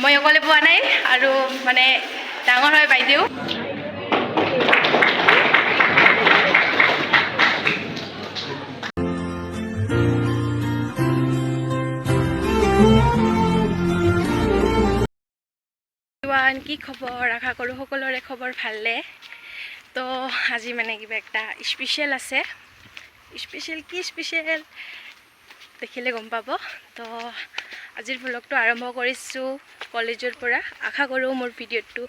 মই অকলে পোৱা নাই আৰু মানে ডাঙৰ হয় বাইদেউ। কি খবৰ? আশা কৰোঁ সকলোৰে খবৰ ভালে তো আজি মানে কিবা একটা স্পেচিয়েল আছে। স্পেচিয়েল কি স্পেচিয়েল দেখিলে গম পাব। তো আজিৰ ভ্লগটো আৰম্ভ কৰিছোঁ কলেজৰ পৰা। আশা কৰোঁ মোৰ ভিডিঅ'টো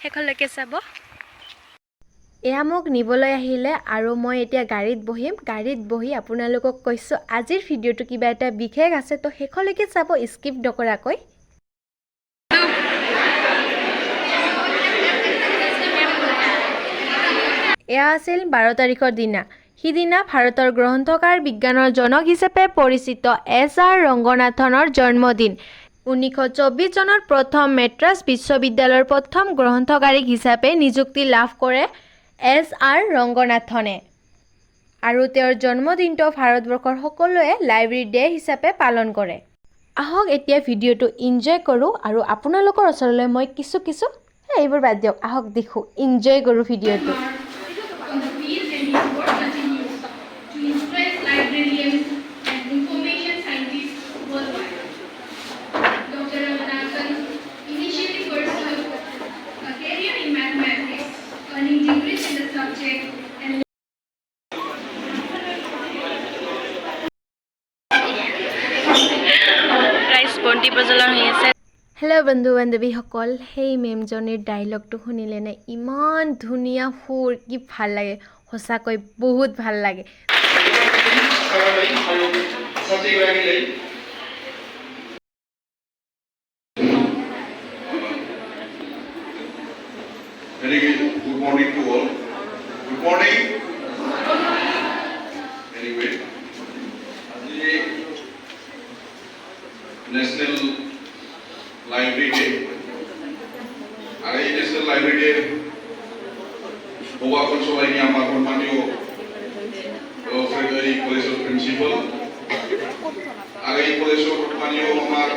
শেষলৈকে চাব। এয়া মোক নিবলৈ আহিলে আৰু মই এতিয়া গাড়ীত বহিম। গাড়ীত বহি আপোনালোকক কৈছোঁ, আজিৰ ভিডিঅ'টো কিবা এটা বিশেষ আছে, তো শেষলৈকে চাব স্কিপ নকৰাকৈ। এয়া আছিল বাৰ তাৰিখৰ দিনা। সিদিনা ভাৰতৰ গ্ৰন্থকাৰ, বিজ্ঞানৰ জনক হিচাপে পৰিচিত এছ আৰ ৰংগনাথনৰ জন্মদিন। ঊনৈছশ চৌবিছ চনত প্ৰথম মেট্ৰাছ বিশ্ববিদ্যালয়ৰ প্ৰথম গ্ৰন্থকাৰিক হিচাপে নিযুক্তি লাভ কৰে এছ আৰ ৰংগনাথনে। আৰু তেওঁৰ জন্মদিনটো ভাৰতবৰ্ষৰ সকলোৱে লাইব্ৰেৰী ডে হিচাপে পালন কৰে। আহক এতিয়া ভিডিঅ'টো ইনজয় কৰোঁ আৰু আপোনালোকৰ ওচৰলৈ মই কিছু কিছু, এই এইবোৰ বাদ দিয়ক। আহক দেখোঁ ইনজয় কৰোঁ ভিডিঅ'টো। বন্তি প্ৰজ্বলন হৈ আছে হেল্ল' বন্ধু বান্ধৱীসকল সেই মেমজনীৰ ডাইলগটো শুনিলেনে ইমান ধুনীয়া সুৰ কি ভালো লাগে সঁচাকৈ বহুত ভালো লাগে Very. Good morning to all. Good morning. Anyway. National library day. আর এই ন্যাশনাল লাইব্রেরি ডে হওয়া সবাই নিয়ে, আমার সম্মানীয় ফেব্রুয়ারি কলেজের প্রিন্সিপাল আর এই কলেজের সম্মানীয় আমার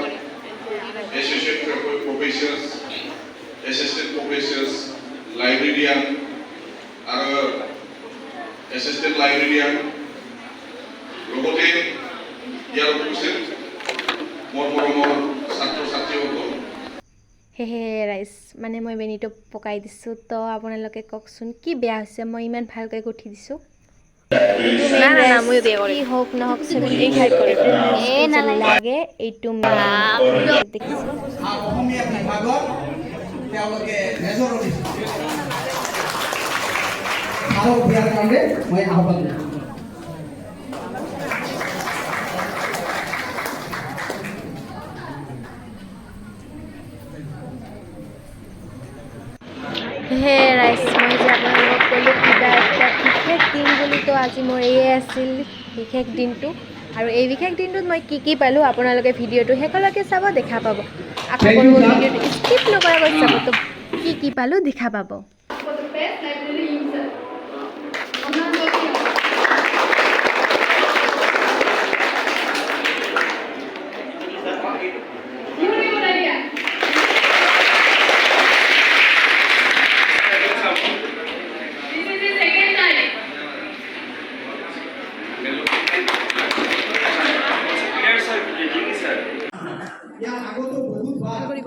associate professors assistant professors librarian আর অ্যাসিস্ট্যান্ট লাইব্রেরিয়ান লগতে ইয়াৰ উপস্থিত সেহে ৰাইজ মানে মই বেনীটো পকাই দিছোঁ তো আপোনালোকে কওকচোন কি বেয়া হৈছে মই ইমান ভালকৈ গুঠি দিছোঁ কি হওক নহওক লাগে এইটো দেখিছোঁ বিশেষ দিন বুলিতো আজি মোৰ এয়ে আছিল বিশেষ দিনটো। আৰু এই বিশেষ দিনটোত মই কি কি পালোঁ আপোনালোকে ভিডিঅ'টো শেষলৈকে চাব দেখা পাব। আশা কৰোঁ ভিডিঅ'টো স্কিপ নকৰাকৈ চাব তো কি কি পালোঁ দেখা পাব। for the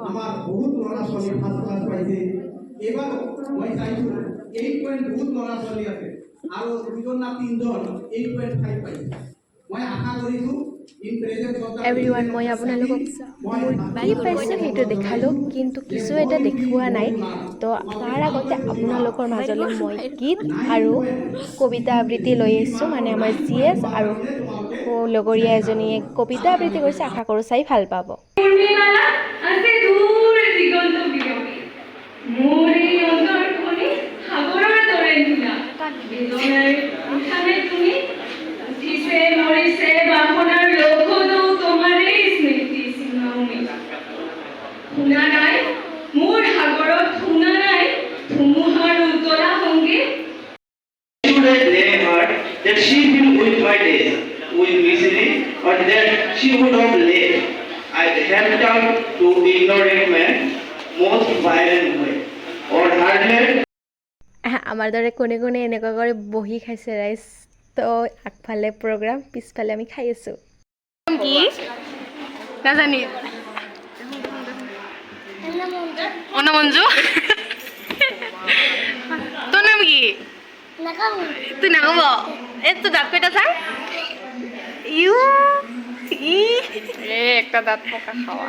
আমাৰ বহুত ল'ৰা ছোৱালী ফাৰ্ষ্ট ক্লাছ পাইছে। এইবাৰো মই চাইছোঁ এইট পইণ্ট বহুত ল'ৰা ছোৱালী আছে। আৰু দুজন না তিনিজন এইট পইণ্ট ফাইভ পাইছে। মই আশা কৰিছোঁ in presence of every one মই আপোনালোকক মোৰ কি পাইছোঁ সেইটো দেখালোঁ কিন্তু কিছু এটা দেখুওৱা নাই। তো তাৰ আগতে আপোনালোকৰ মাজলৈ মই গীত আৰু কবিতা আবৃত্তি লৈ আহিছোঁ মানে আমাৰ জি এছ আৰু লগৰীয়া এজনীয়ে কবিতা আবৃত্তি কৰিছে আশা কৰোঁ চাই ভালো পাব পূর্ণিমালা আছে দূৰ দিগন্ত বিয়পি এই অন্তৰ খনি সাগৰৰ দৰে নীলা উঠানে তুমি উঠিছে মৰিছে বাসনাৰ লঘোণো তোমাৰেই স্মৃতি চিহ্নভূমি শুনা নাই মোৰ সাগৰত শুনা নাই ধুমুহাৰ উতলা সংগীত that she will with my days with misery or that she would have led. I helped out to ignorant man most violent way. Hardly আমাৰ দৰে কোনে কোনে এনেকুৱা কৰি বহি খাইছে ৰাইচ তো আগফালে প্ৰগ্ৰাম পিছফালে আমি খাই আছোঁ। কি? নাজানি। অনা মঞ্জু তোৰ নাম কি? তুই নাগাব এ তোৰ দাঁত কেইটা চাই। U E. এ একটা দাঁত পকা খাওয়া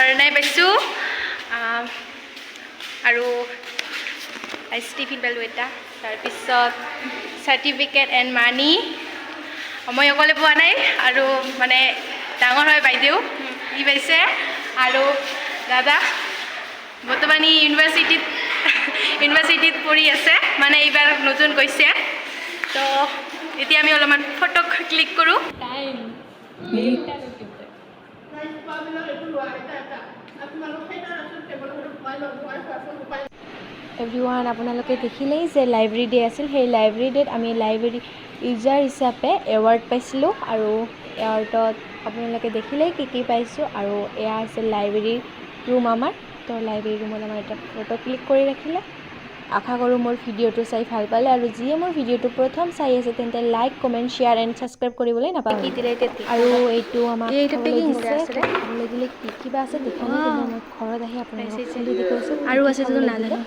অৰণাই পাইছোঁ। আৰু ষ্টিফিন পালোঁ এটা। তাৰপিছত চাৰ্টিফিকেট এণ্ড মানি মই অকলে পোৱা নাই আৰু মানে ডাঙৰ হয় বাইদেউ ই পাইছে। আৰু দাদা বৰ্তমান ই ইউনিভাৰ্চিটিত ইউনিভাৰ্চিটিত পঢ়ি আছে মানে এইবাৰ নতুন গৈছে তো এতিয়া আমি অলপমান ফটো ক্লিক কৰোঁ। এভৰিৱান আপোনালোকে দেখিলেই যে লাইব্ৰেৰী ডে আছিল। সেই লাইব্ৰেৰী ডেত আমি লাইব্ৰেৰী ইউজাৰ হিচাপে এৱাৰ্ড পাইছিলোঁ আৰু এৱাৰ্ডত আপোনালোকে দেখিলেই কি কি পাইছোঁ আৰু এয়া আছিল লাইব্ৰেৰী ৰুম আমাৰ। তো লাইব্ৰেৰী ৰুমত আমাৰ এটা ফটো ক্লিক কৰি ৰাখিলে। আশা কৰোঁ মোৰ ভিডিঅ'টো চাই ভালো পালে আৰু যিয়ে মোৰ ভিডিঅ'টো প্ৰথম চাই আছে তেন্তে like comment share and subscribe কৰিবলৈ নাপাহৰিব। আৰু এইটো আমাক খাবলৈ দিলে কি কিবা আছে দেখা নাই মই ঘৰত আহি আপোনালোকক আৰু আছে নাজানো।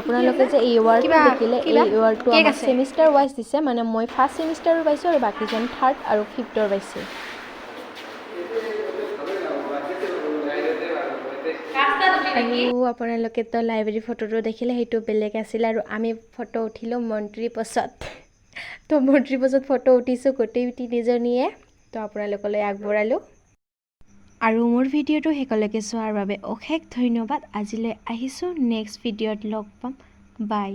আপোনালোকে যে এই এৱাৰ্ডটো দেখিলে এই এৱাৰ্ডটো আমাক। ছেমিষ্টাৰ ৱাইজ দিছে মানে মই ফাৰ্ষ্ট ছেমিষ্টাৰো পাইছোঁ আৰু বাকীজন থাৰ্ড আৰু ফিফ্থৰ পাইছে। আৰু আপোনালোকেতো লাইব্ৰেৰী ফটোটো দেখিলে সেইটো বেলেগ আছিল আৰু আমি ফটো উঠিলোঁ মন্ত্ৰীৰ পাছত তো মন্ত্ৰীৰ পাছত ফটো উঠিছোঁ গোটেই তিনিজনীয়ে। তো আপোনালোকলৈ আগবঢ়ালোঁ। আৰু মোৰ ভিডিঅ'টো শেষলৈকে চোৱাৰ বাবে অশেষ ধন্যবাদ। আজিলৈ আহিছোঁ। নেক্সট ভিডিঅ'ত লগ পাম। বাই